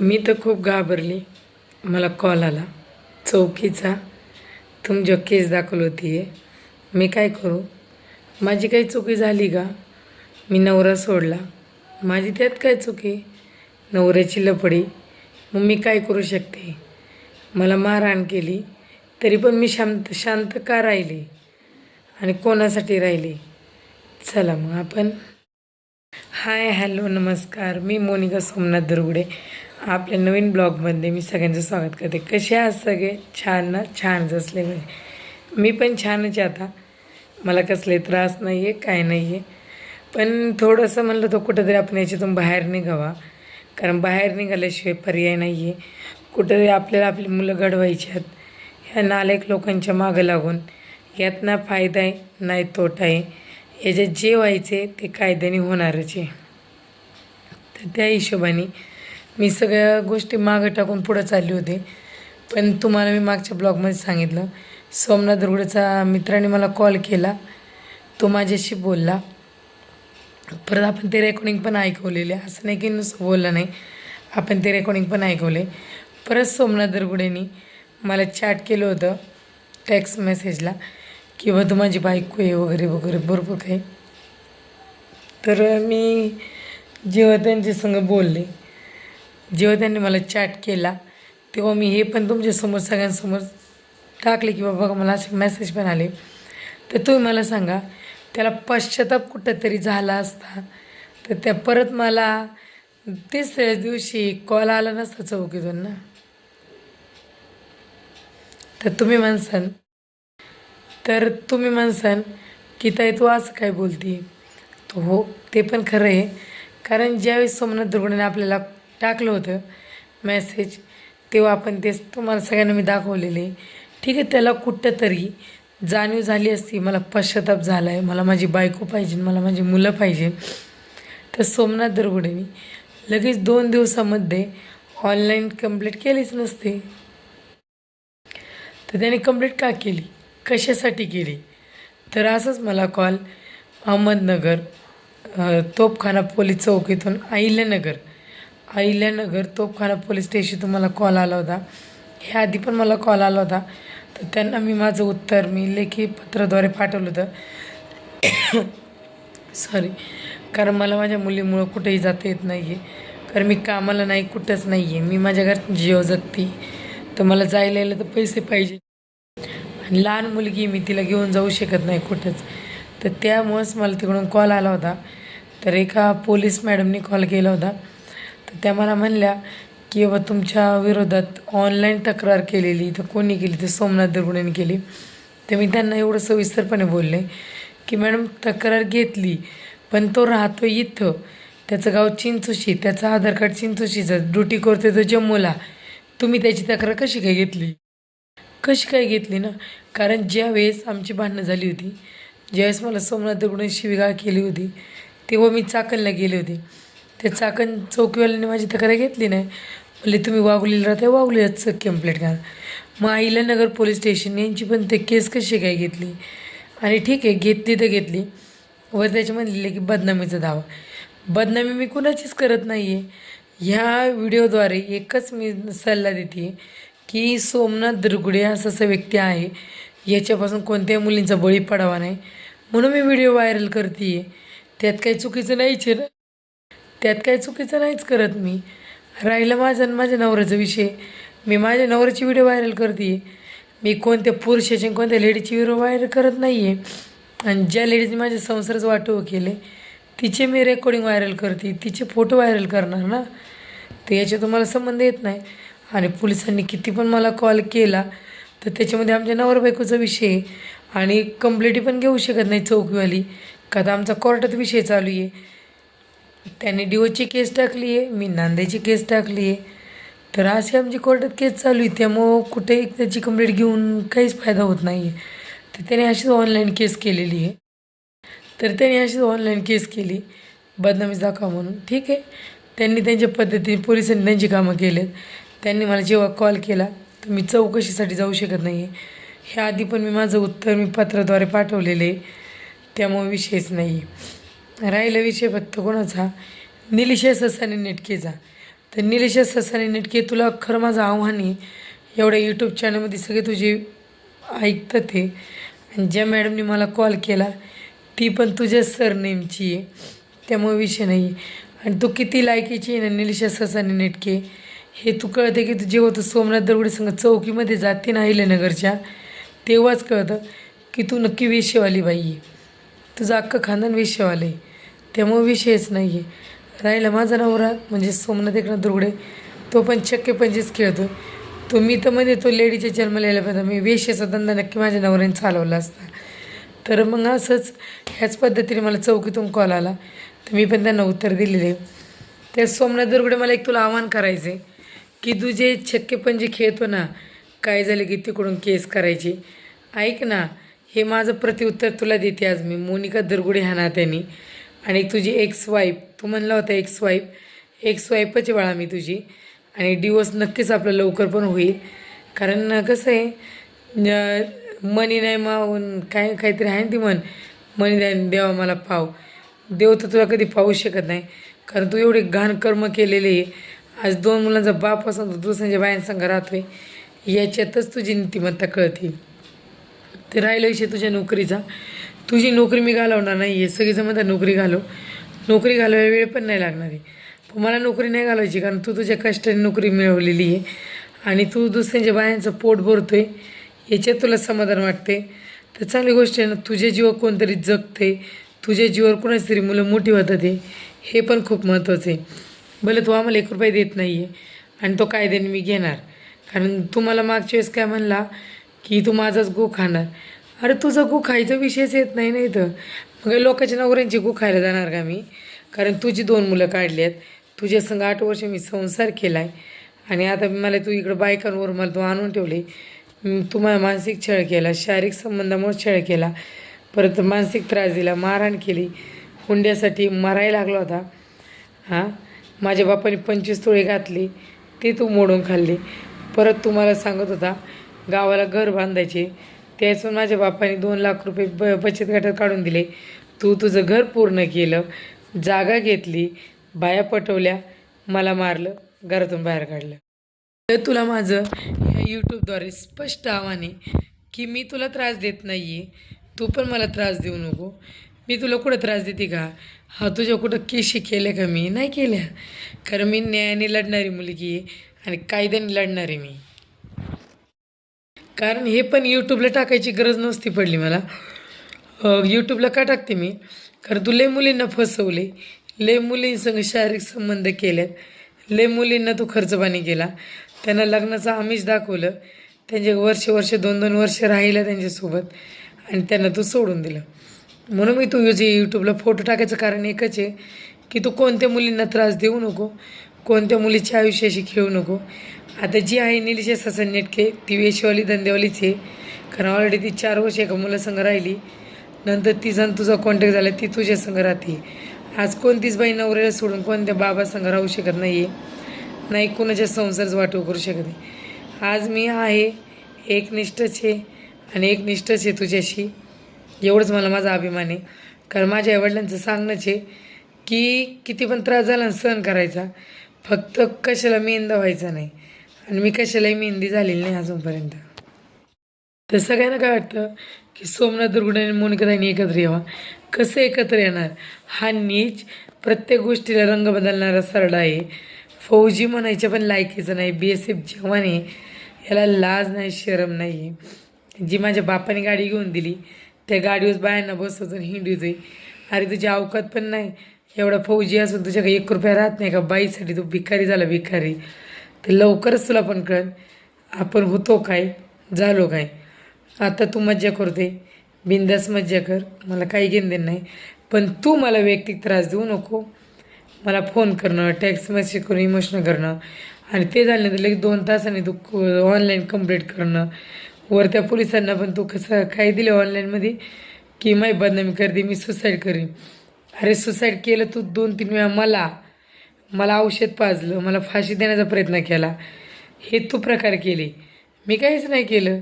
मी तर खूप घाबरली. मला कॉल आला. चौकीचा. तुमच्या केस दाखल होती आहे मी काय करू? माझी काही चुकी झाली का? मी नवरा सोडला. माझी त्यात काय चुकी? नवऱ्याची लपडी. मग मी काय करू शकते? मला मारहाण केली. तरी पण मी शांत शांत का राहिली? आणि कोणासाठी राहिली? चला मग आपण. हाय हॅलो नमस्कार. मी मोनिका सोमनाथ दुर्गुडे. आपल्या नवीन ब्लॉगमध्ये मी सगळ्यांचं स्वागत करते. कसे आहात सगळे? छान ना? छानच असले म्हणजे मी पण छानच आता. मला कसले त्रास नाही आहे काय नाही आहे पण थोडंसं म्हणलं तर कुठंतरी आपण याच्यातून बाहेर निघावा. कारण बाहेर निघाल्याशिवाय पर्याय नाही आहे कुठंतरी आपल्याला आपली मुलं घडवायची आहेत. ह्या नालायक लोकांच्या मागं लागून. यात ना फायदा आहे नाही तोटा आहे. याच्यात जे व्हायचे ते कायद्याने होणारच आहे. तर त्या हिशोबाने मी सगळ्या गोष्टी मागं टाकून पुढं चालली होते. पण तुम्हाला मी मागच्या ब्लॉगमध्ये सांगितलं सोमनाथ दुर्गुडेचा मित्राने मला कॉल केला. तो माझ्याशी बोलला. परत आपण ते रेकॉर्डिंग पण ऐकवलेले. असं नाही की नुसतं बोललं नाही. आपण ते रेकॉर्डिंग पण ऐकवले. परत सोमनाथ दरगुडेनी मला चॅट केलं होतं टेक्स्ट मेसेजला किंवा तू माझी बायको आहे वगैरे वगैरे भरपूर काही तर मी जेव्हा त्यांच्या संग बोलले जेव्हा त्यांनी मला चॅट केला तेव्हा मी हे पण तुमच्यासमोर सगळ्यांसमोर टाकले की बाबा मला असे मेसेज पण आले. तर तुम्ही मला सांगा त्याला पश्चाताप कुठंतरी झाला असता तर त्या परत मला तिसऱ्या दिवशी कॉल आला नसता चौकीतून ना? तर तुम्ही म्हणसान तर तुम्ही म्हणसान की ताई तू असं काय बोलती? तो हो ते पण खरं आहे. कारण ज्यावेळेस सोमनाथ दुर्गुणाने आपल्याला टाकलं होतं मेसेज तेव्हा आपण तेच तुम्हाला सगळ्यांना मी दाखवलेले. ठीक आहे त्याला कुठं तरी जाणीव झाली असती. मला पश्चाताप झाला आहे मला माझी बायको पाहिजे. मला माझी मुलं पाहिजे. तर सोमनाथ दरगुडेनी लगेच दोन दिवसामध्ये ऑनलाईन कंप्लीट केलीच नसते. तर त्याने कंप्लीट का केली? कशासाठी केली? तर असंच मला कॉल अहमदनगर तोपखाना पोलीस चौकीतून अहिल्यानगर अहिल्यानगर तोफखाना पोलीस स्टेशनतून मला कॉल आला होता. ह्या आधी पण मला कॉल आला होता. तर त्यांना मी माझं उत्तर मी लेखी पत्राद्वारे पाठवलं होतं. सॉरी कारण मला माझ्या मुलीमुळं कुठेही जाता येत नाही आहे कारण मी कामाला नाही कुठंच नाही आहे मी माझ्या घरात जीव जगते. तर मला जायला यायला तर पैसे पाहिजे. आणि लहान मुलगी मी तिला घेऊन जाऊ शकत नाही कुठंच. तर त्यामुळंच मला तिकडून कॉल आला होता. तर एका पोलीस मॅडमनी कॉल केला होता. त्या मला म्हणल्या की बाबा तुमच्या विरोधात ऑनलाईन तक्रार केलेली तर कोणी केली? तर सोमनाथ दुर्गुडेने केली. तर मी त्यांना एवढं सविस्तरपणे बोलले की मॅडम तक्रार घेतली पण तो राहतो इथं. त्याचं गाव चिंचोशी त्याचं आधार कार्ड चिंचोशीचं. ड्युटी करतो तो जम्मूला. तुम्ही त्याची तक्रार कशी काय घेतली? कशी काय घेतली ना? कारण ज्यावेळेस आमची भांडणं झाली होती ज्यावेळेस मला सोमनाथ दगडून शिवीगाळ केली होती तेव्हा मी चाकणला गेले होते. त्या चाकण चौकीवाल्याने माझी तक्रार घेतली नाही. म्हणले तुम्ही वागलेलं राहते वागलेच कंप्लेंट करा मग अहिल्यानगर पोलीस स्टेशन यांची पण ते केस कशी काय घेतली? आणि ठीक आहे घेतली तर घेतली. वर त्याचे म्हणलेले की बदनामीचा दावा बदनामी मी कुणाचीच करत नाही आहे ह्या व्हिडिओद्वारे एकच मी सल्ला देते की सोमनाथ दुर्गुडे असं असं व्यक्ती आहे. याच्यापासून कोणत्याही मुलींचा बळी पडावा नाही. म्हणून मी व्हिडिओ व्हायरल करते आहे त्यात काही चुकीचं नाहीच आहे ना. त्यात काही चुकीचं नाहीच करत मी. राहिलं माझं आणि माझ्या नवऱ्याचा विषय. मी माझ्या नवऱ्याची व्हिडिओ व्हायरल करते मी कोणत्या पुरुषाची आणि कोणत्या लेडीची व्हिडिओ व्हायरल करत नाही आहे आणि ज्या लेडीजने माझे संसारच वाटव केले तिचे मी रेकॉर्डिंग व्हायरल करते. तिचे फोटो व्हायरल करणार ना? तर याच्या तुम्हाला संबंध येत नाही. आणि पोलिसांनी किती पण मला कॉल केला तर त्याच्यामध्ये आमच्या नवरा बायकोचा विषय आहे. आणि कंप्लेटी पण घेऊ शकत नाही चौकीवाली. का तर आमचा कोर्टात विषय चालू आहे. त्याने डिओची केस टाकली आहे मी नांदेची केस टाकली आहे. तर अशी आमची कोर्टात केस चालू आहे. त्यामुळं कुठेही त्याची कंप्लेंट घेऊन काहीच फायदा होत नाही आहे तर त्याने अशीच ऑनलाईन केस केलेली आहे. तर त्यांनी अशीच ऑनलाईन केस केली. बदनामी दाखवा म्हणून. ठीक आहे. त्यांनी त्यांच्या पद्धतीने पोलिसांनी त्यांची कामं केलेत. त्यांनी मला जेव्हा कॉल केला तर मी चौकशीसाठी जाऊ शकत नाही आहे ह्या आधी पण मी माझं उत्तर मी पत्राद्वारे पाठवलेलं आहे. त्यामुळे विषयच नाही आहे राहिला विषय फक्त कोणाचा? निलिशा ससाने नेटकेचा. तर निलिशे ससाने नेटके तुला खरं माझं आव्हान आहे एवढ्या यूट्यूब चॅनलमध्ये सगळे तुझे ऐकतं ते. आणि ज्या मॅडमने मला कॉल केला ती पण तुझ्या सरनेमची आहे. त्यामुळे विषय नाही. आहे आणि तू किती लायकीची आहे ना निलिशा ससाने नेटके? हे तू कळते की तू जेव्हा तू सोमनाथ दरगुडे संघ चौकीमध्ये जाते ना अहिल्यानगरच्या तेव्हाच कळतं की तू नक्की वेश्यवाली बाई आहे. तुझं अख्खं खानदान विषयवालं आहे. त्यामुळं विषयच नाही आहे राहिला माझा नवरा म्हणजे सोमनाथ एकनाथ दुर्गडे तो पण चक्के पंचवीस खेळतो तो मी तर म्हणजे तो लेडीच्या जन्म यायला पाहिजे मी वेश्याचा धंदा नक्की माझ्या नवऱ्याने चालवला असता. तर मग असंच ह्याच पद्धतीने मला चौकीतून कॉल आला. तर मी पण त्यांना उत्तर दिलेले. त्या सोमनाथ दुर्गडे मला एक तुला आव्हान करायचं आहे की तू जे छक्के पंजे खेळतो ना काय झालं की तिकडून केस करायची. ऐक ना हे माझं प्रतिउत्तर तुला देते आज मी. मोनिका दरगुडे हा नात्याने. आणि तुझी एक्स वाईफ तू म्हणला होता एक्स वाईफ एक्स वाईफच बाळा मी तुझी. आणि डिवोर्स नक्कीच आपलं लवकर पण होईल. कारण कसं आहे मनी नाही मावून काय काहीतरी आहे ना ती म्हण. मनी नाही देवा मला पाव. देव तर तुला कधी पाहू शकत नाही. कारण तू एवढे घाण कर्म केलेले आहे. आज दोन मुलांचा बाप असून दुसऱ्यांच्या बायांसंग राहतोय. याच्यातच तुझी नीतिमत्ता कळते. ते राहिलं विषय तुझ्या नोकरीचा. तुझी नोकरी मी घालवणार नाही आहे सगळीजण म्हणतात नोकरी घालव नोकरी घालवायला वेळ पण नाही लागणार आहे. पण मला नोकरी नाही घालवायची कारण तू तुझ्या कष्टाने नोकरी मिळवलेली आहे. आणि तू दुसऱ्यांच्या बायांचं पोट भरतो आहे याच्यात तुला समाधान वाटते तर चांगली गोष्ट आहे ना तुझ्या जीवावर कोणतरी जगते तुझ्या जीवावर कोणाची तरी मुलं मोठी होतात आहे हे पण खूप महत्त्वाचं आहे. भले तू आम्हाला एक रुपये देत नाही आहे आणि तो कायद्याने मी घेणार. कारण तू मला मागच्या वेळेस काय म्हणला? की तू माझाच गू खाणार. अरे तुझा गू खायचा विषयच येत नाही ना इथं. मग लोकांच्या नवऱ्यांची गू खायला जाणार का मी? कारण तुझी दोन मुलं काढली आहेत. तुझ्या संग आठ वर्ष मी संसार केला आहे आणि आता मला तू इकडं बायकांवर मला तू आणून ठेवले. तू मला मानसिक छळ केला शारीरिक संबंधामुळे छळ केला. परत मानसिक त्रास दिला मारहाण केली. हुंड्यासाठी मरायला लागला होता. हां? माझ्या बापाने पंचवीस तोळे घातली. ते तू मोडून खाल्ली. परत तुम्हाला सांगत होता गावाला घर बांधायचे. त्यातून माझ्या बापाने दोन लाख रुपये ब बचत गटात काढून दिले. तू तुझं घर पूर्ण केलं जागा घेतली बाया पटवल्या मला मारलं घरातून बाहेर काढलं. तर तुला माझं ह्या यूट्यूबद्वारे स्पष्ट आव्हाने की मी तुला त्रास देत नाही आहे तू पण मला त्रास देऊ नको. मी तुला कुठं त्रास देते का? हा तुझ्या कुठं केशी केल्या का मी? नाही केल्या. कारण मी न्यायाने लढणारी मुलगी आहे आणि कायद्याने लढणारी मी. कारण हे पण यूट्यूबला टाकायची गरज नसती पडली मला. यूट्यूबला का टाकते मी? कारण तू लय मुलींना फसवले. लय मुलींसंग शारीरिक संबंध केलेत. लय मुलींना तू खर्च पाणी केला. त्यांना लग्नाचं आमिष दाखवलं. त्यांचे वर्ष वर्ष दोन दोन वर्ष राहिलं त्यांच्यासोबत. आणि त्यांना तू सोडून दिलं. म्हणून मी तू जे यूट्यूबला फोटो टाकायचं कारण एकच आहे की तू कोणत्या मुलींना त्रास देऊ नको कोणत्या मुलीच्या आयुष्याशी खेळू नको. आता जी आहे निलिशा ससन नेटके ती वेशवाली धंदेवालीच आहे. कारण ऑलरेडी ती चार वर्ष एका मुलासंग राहिली. नंतर तिचा जण तुझा कॉन्टॅक्ट झाला ती तुझ्या संघ राहते. आज कोणतीच बाई नवऱ्याला सोडून कोणत्या बाबासंग राहू शकत नाही आहे नाही कोणाच्या संसारच वाटव करू शकत नाही. आज मी आहे एकनिष्ठच आहे आणि एकनिष्ठच आहे तुझ्याशी. एवढंच मला माझा अभिमान आहे. कारण माझ्या आईवडिलांचं सांगणंच आहे की किती पण त्रास झाला सहन करायचा फक्त कशाला मेंदा व्हायचा नाही. आणि मी कशालाही मेहंदी झालेली नाही अजूनपर्यंत. तर सगळ्यांना काय वाटतं की सोमनाथ दुर्गुडे आणि मोनिकाताईंनी एकत्र यावा? कसं एकत्र येणार? हा नीच प्रत्येक गोष्टीला रंग बदलणारा सरडा आहे. फौजी म्हणायच्या पण लायकीचं नाही. बी एस एफ जवान आहे. याला लाज नाही शरम नाही आहे. जी माझ्या बापाने गाडी घेऊन दिली त्या गाडीवर बायांना बसवतो आणि दे. अरे तुझी अवकात पण नाही. एवढा फौजी असून तुझ्याकडे एक रुपया राहत नाही का? बाईसाठी तू भिकारी झाला भिकारी. तर लवकरच तुला पण कळेल. आपण होतो काय झालो काय. आता तू मज्जा करते बिंदास मज्जा कर. मला काही घेणं देणं नाही. पण तू मला वैयक्तिक त्रास देऊ नको. मला फोन करणं टेक्स्ट मेसेज करून इमोशनल करणं. आणि ते झाल्यानंतर लगेच दोन तासांनी तू ऑनलाईन कंप्लीट करणं. वर त्या पोलिसांना पण तू कसं काय दिलं ऑनलाईनमध्ये की माही बदनामी करते मी सुसाईड करीन. अरे सुसाईड केलं तू दोन तीन वेळा मला. मला औषध पाजलं मला फाशी देण्याचा प्रयत्न केला. हे तू प्रकार केले. मी काहीच नाही केलं.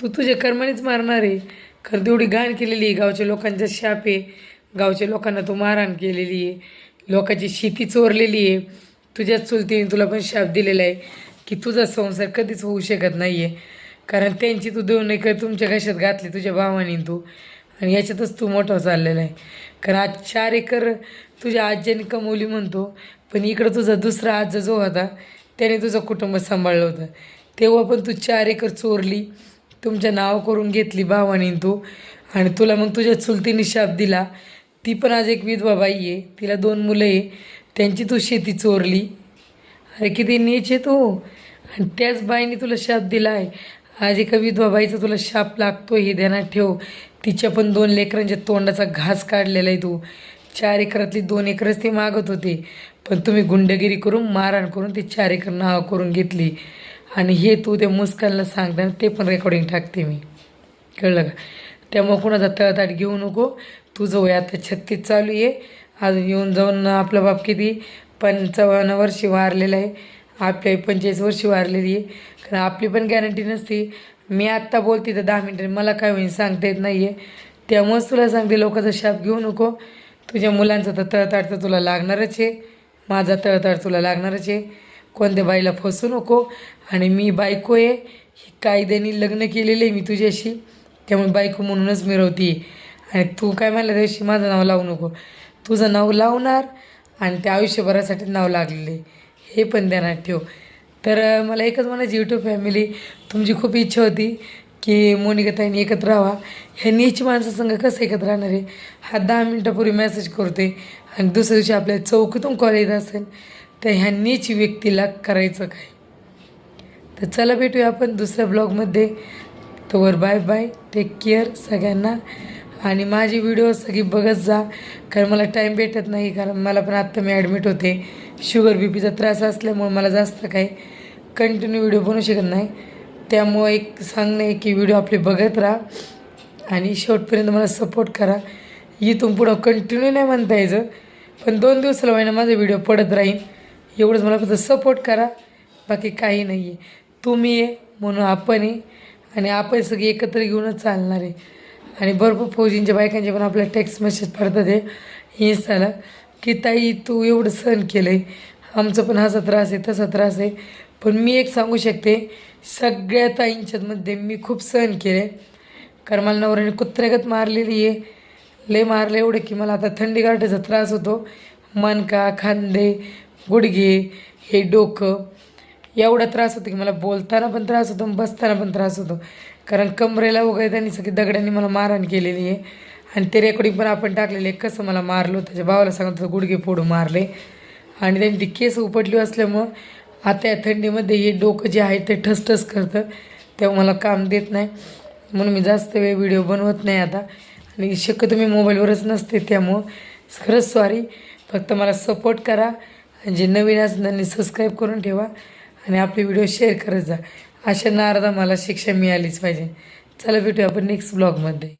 तू तुझ्या कर्मानेच मारणार आहे. खरं तेवढी घाण केलेली आहे. गावच्या लोकांचा शाप आहे. गावच्या लोकांना तू मारहाण केलेली आहे. लोकांची शेती चोरलेली आहे. तुझ्या चुलतीने तुला पण शाप दिलेला आहे की तुझा संसार कधीच होऊ शकत नाही आहे कारण त्यांची तू देऊ नाही कर तुमच्या कशात घातली तुझ्या भावाने तू. आणि याच्यातच तू मोठा चाललेला आहे. कारण आज चार एकर तुझ्या आज्याने कमवली म्हणतो पण इकडं तुझा दुसरा आजा जो होता त्याने तुझं कुटुंब सांभाळलं होतं. तेव्हा पण तू चार एकर चोरली तुमच्या नाव करून घेतली भावाने तू आणि तुला मग तुझ्या चुलतीने शाप दिला. ती पण आज एक विधवा बाई आहे तिला दोन मुलं आहे त्यांची तू शेती चोरली. अरे किती नीच आहे तो. आणि त्याच बाईने तुला शाप दिला आहे आज एका विधवा बाईचा तुला शाप लागतो हे ध्यानात ठेव. तिच्या पण दोन लेकरांच्या तोंडाचा घास काढलेला आहे तू. चार एकरातली दोन एकरच ते मागत होते. पण तुम्ही गुंडगिरी करून मारहाण करून ते चार एकर नाव करून घेतली. आणि हे तू त्या मुस्कानला सांगताना ते पण रेकॉर्डिंग टाकते मी. कळलं का? त्यामुळं कोणाचा तळताट घेऊ नको. तुझं वय आता छत्तीस चालू आहे. अजून येऊन जाऊन आपला बाप किती? पंचावन्न वर्षी वारलेला आहे. आपल्या पंचेचाळीस वर्षी वारलेली आहे. कारण आपली पण गॅरंटी नसती. मी आत्ता बोलते तर दहा मिनटं मला काय होईल सांगता येत नाही आहे त्यामुळंच तुला सांगते लोकांचा शाप घेऊ नको. तुझ्या मुलांचं तर तळताड तर तुला लागणारच आहे. माझा तळताड तुला लागणारच आहे. कोणत्या बाईला फसू नको. आणि मी बायको आहे. ही कायद्याने लग्न केलेलं आहे मी तुझ्याशी. त्यामुळे बायको म्हणूनच मिरवती आणि तू काय म्हणलं त्याशी माझं नाव लावू नको. तुझं नाव लावणार आणि त्या आयुष्यभरासाठी नाव लागलेले हे पण ध्यानात ठेव. तर मला एकच म्हणायची यूट्यूब फॅमिली तुमची खूप इच्छा होती की मोनिकाताईने एकत्र राहावा. ह्या नीच माणसासंघ कसं एकत्र राहणार आहे? हा दहा मिनटापूर्वी मेसेज करते आणि दुसऱ्या दिवशी आपल्या चौकीतून कॉल येत असेल तर ह्या नीच व्यक्तीला करायचं काय? तर चला भेटूया आपण दुसऱ्या ब्लॉगमध्ये तोवर बाय बाय टेक केअर सगळ्यांना. आणि माझी व्हिडिओ सगळी बघत जा कारण मला टाईम भेटत नाही कारण मला पण आत्ता मी ॲडमिट होते. शुगर बी पीचा त्रास असल्यामुळे मला जास्त काही कंटिन्यू व्हिडिओ बनवू शकत नाही. त्यामुळं एक सांगणं आहे की व्हिडिओ आपले बघत राहा आणि शेवटपर्यंत मला सपोर्ट करा. इथून पुढं कंटिन्यू नाही म्हणता यायचं पण दोन दिवसाला महिना माझा व्हिडिओ पडत राहील एवढंच मला फक्त सपोर्ट करा बाकी काही नाही आहे तुम्ही आहे म्हणून आपण आहे आणि आपण सगळे एकत्र घेऊनच चालणार आहे. आणि भरपूर फौजींच्या बायकांचे पण आपल्याला टेक्स्ट मेसेज पडतात आहे इन्स्टाला की ताई तू एवढं सहन केलं आहे आमचं पण असा त्रास आहे तसा त्रास आहे. पण मी एक सांगू शकते सगळ्या ताईंच्यामध्ये मी खूप सहन केले कारण मला नवऱ्याने कुत्र्यागत मारलेली आहे. लय मारले एवढं की मला आता थंडी गाठायचा त्रास होतो. मनका खांदे गुडघे हे डोकं एवढा त्रास होतो की मला बोलताना पण त्रास होतो बसताना पण त्रास होतो. कारण कमरेला वगैरे त्यांनी सगळी दगडांनी मला मारहाण केलेली आहे. आणि ते रेकॉर्डिंग पण आपण टाकलेले आहे कसं मला मारलं त्याच्या भावाला सांगत होतं गुडघे फोडून मारले. आणि त्यांनी ती केस उपटली असल्यामुळं आता या थंडीमध्ये हे डोकं जे आहे ते ठसठस करतं. तेव्हा मला काम देत नाही. म्हणून मी जास्त वेळ व्हिडिओ बनवत नाही आता. आणि शक्यतो मी मोबाईलवरच नसते त्यामुळं. खरंच सॉरी फक्त मला सपोर्ट करा. आणि जे नवीन असं त्यांनी सबस्क्राईब करून ठेवा. आणि आपले व्हिडिओ शेअर करत जा. अशा नारदा मला शिक्षा मिळालीच पाहिजे. चला भेटूया आपण नेक्स्ट ब्लॉगमध्ये